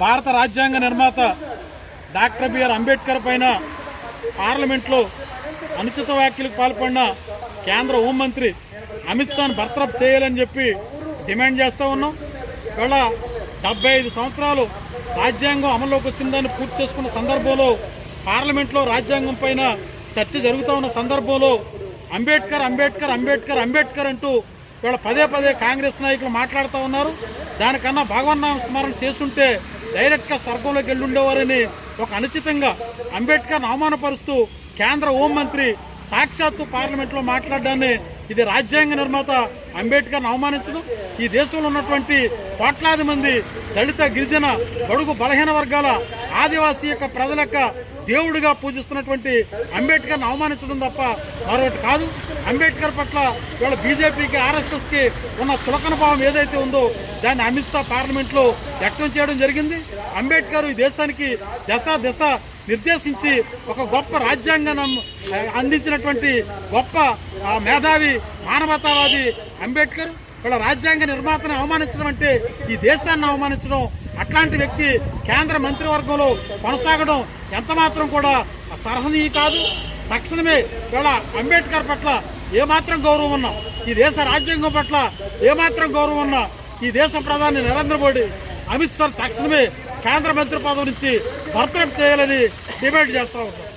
భారత రాజ్యాంగ నిర్మాత డాక్టర్ బిఆర్ అంబేద్కర్ పైన పార్లమెంట్లో అనుచిత వ్యాఖ్యలకు పాల్పడిన కేంద్ర హోంమంత్రి అమిత్ షాను బర్తరఫ్ చేయాలని చెప్పి డిమాండ్ చేస్తూ ఉన్నాం. ఇవాళ డెబ్బై ఐదు సంవత్సరాలు రాజ్యాంగం అమల్లోకి వచ్చిందని పూర్తి చేసుకున్న సందర్భంలో పార్లమెంట్లో రాజ్యాంగం పైన చర్చ జరుగుతూ ఉన్న సందర్భంలో అంబేద్కర్ అంబేద్కర్ అంబేద్కర్ అంబేద్కర్ అంటూ ఇవాళ పదే పదే కాంగ్రెస్ నాయకులు మాట్లాడుతూ ఉన్నారు. దానికన్నా భగవన్నామ స్మరణ చేస్తుంటే డైరెక్ట్గా స్వర్గంలోకి వెళ్ళి ఉండేవారని ఒక అనుచితంగా అంబేద్కర్ను అవమానపరుస్తూ కేంద్ర హోంమంత్రి సాక్షాత్తు పార్లమెంట్లో మాట్లాడడాన్ని ఇది రాజ్యాంగ నిర్మాత అంబేద్కర్ను అవమానించడం. ఈ దేశంలో ఉన్నటువంటి కోట్లాది మంది దళిత గిరిజన బడుగు బలహీన వర్గాల ఆదివాసీ యొక్క ప్రజల యొక్క దేవుడిగా పూజిస్తున్నటువంటి అంబేద్కర్ని అవమానించడం తప్ప మరొకటి కాదు. అంబేద్కర్ పట్ల ఇవాళ బీజేపీకి ఆర్ఎస్ఎస్కి ఉన్న చులకన భావం ఏదైతే ఉందో దాన్ని అమిత్ షా పార్లమెంట్లో వ్యక్తం చేయడం జరిగింది. అంబేద్కర్ ఈ దేశానికి దశ దశ నిర్దేశించి ఒక గొప్ప రాజ్యాంగం అందించినటువంటి గొప్ప మేధావి మానవతావాది అంబేద్కర్. వీళ్ళ రాజ్యాంగ నిర్మాతను అవమానించడం అంటే ఈ దేశాన్ని అవమానించడం అట్లాంటి వ్యక్తి కేంద్ర మంత్రివర్గంలో కొనసాగడం ఎంతమాత్రం కూడా సరహనీయ కాదు. తక్షణమే వీళ్ళ అంబేద్కర్ పట్ల ఏమాత్రం గౌరవం ఉన్నా ఈ దేశ రాజ్యాంగం పట్ల ఏమాత్రం గౌరవం ఉన్నా ఈ దేశ ప్రధాని నరేంద్ర మోడీ అమిత్ షా తక్షణమే కేంద్ర మంత్రి పదవి నుంచి బర్తరఫ్ చేయాలని డిమాండ్ చేస్తా ఉంటాం